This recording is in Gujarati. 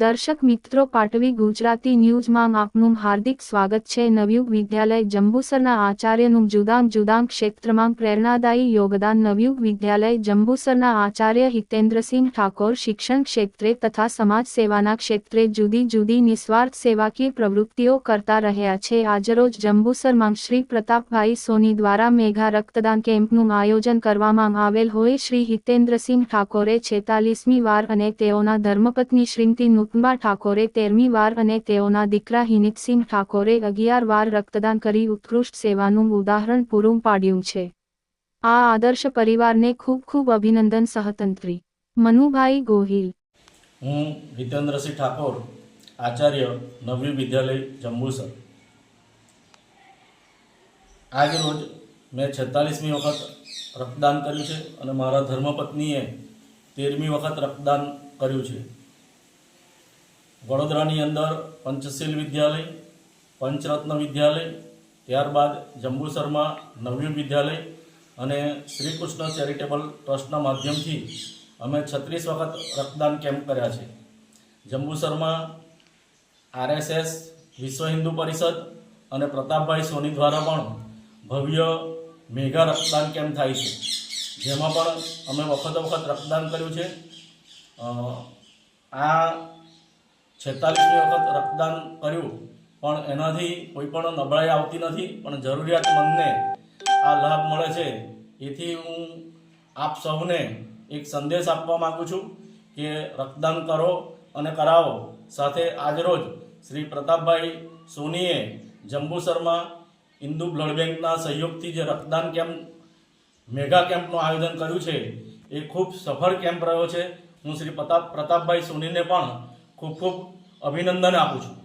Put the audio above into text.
દર્શક મિત્રો પાટવી ગુજરાતી ન્યૂઝમાં આપનું હાર્દિક સ્વાગત છે. નવયુગ વિદ્યાલય જંબુસરના આચાર્યનું જુદાં જુદાં ક્ષેત્રમાં પ્રેરણાદાયી યોગદાન. નવયુગ વિદ્યાલય જંબુસરના આચાર્ય હિતેન્દ્રસિંહ ઠાકોર શિક્ષણ ક્ષેત્રે તથા સમાજ સેવાના ક્ષેત્રે જુદી જુદી નિસ્વાર્થ સેવાકીય પ્રવૃત્તિઓ કરતા રહ્યા છે. આજરોજ જંબુસરમાં શ્રી પ્રતાપભાઈ સોની દ્વારા મેઘા રક્તદાન કેમ્પનું આયોજન કરવામાં આવેલ હોય. શ્રી હિતેન્દ્રસિંહ ઠાકોરે છેતાલીસમી વાર અને તેઓના ધર્મપત્ની શ્રીમતી નુતબા ઠાકોરે તેરમી વાર અને તેઓના દીકરા હિનિતસિંહ ઠાકોરે અગિયાર વાર રક્તદાન કરી ઉત્કૃષ્ટ સેવાનું ઉદાહરણ પૂરું પાડ્યું છે. આ આદર્શ પરિવારને ખૂબ ખૂબ અભિનંદન સહતંત્રી. મનુભાઈ ગોહિલ. હું હિતેન્દ્રસિંહ ઠાકોર, આચાર્ય નવવી વિદ્યાલય, જંબુસર. આજ રોજ મેં છેતાલીસમી વખત રક્તદાન કર્યું છે અને મારા ધર્મપત્નીએ તેરમી વખત રક્તદાન કર્યું છે. વડોદરાની અંદર પંચશીલ વિદ્યાલય, પંચરત્ન વિદ્યાલય, ત્યારબાદ જંબુસરમાં નવયુગ વિદ્યાલય અને શ્રી કૃષ્ણ ચેરિટેબલ ટ્રસ્ટના માધ્યમથી અમે છત્રીસ વખત રક્તદાન કેમ્પ કર્યા છે. જંબુસરમાં આરએસએસ, વિશ્વ હિન્દુ પરિષદ અને પ્રતાપભાઈ સોની દ્વારા પણ ભવ્ય મેગા રક્તદાન કેમ્પ થાય છે. જેમાં પણ અમે વખત વખત રક્તદાન કર્યું છે. આ છેતાલીસમી વખત રક્તદાન કર્યું, પણ એનાથી કોઈ પણ નબળાઈ આવતી નથી, પણ જરૂરિયાતમંદને આ લાભ મળે છે. એથી હું આપ સૌને એક સંદેશ આપવા માગું છું કે રક્તદાન કરો અને કરાવો. સાથે આજરોજ શ્રી પ્રતાપભાઈ સોનીએ જંબુસરમાં હિન્દુ બ્લડ બેંકના સહયોગથી જે રક્તદાન કેમ્પ, મેગા કેમ્પનું આયોજન કર્યું છે, એ ખૂબ સફળ કેમ્પ રહ્યો છે. હું શ્રી પ્રતાપ, પ્રતાપભાઈ સોનીને પણ ખૂબ ખૂબ અભિનંદન આપું છું.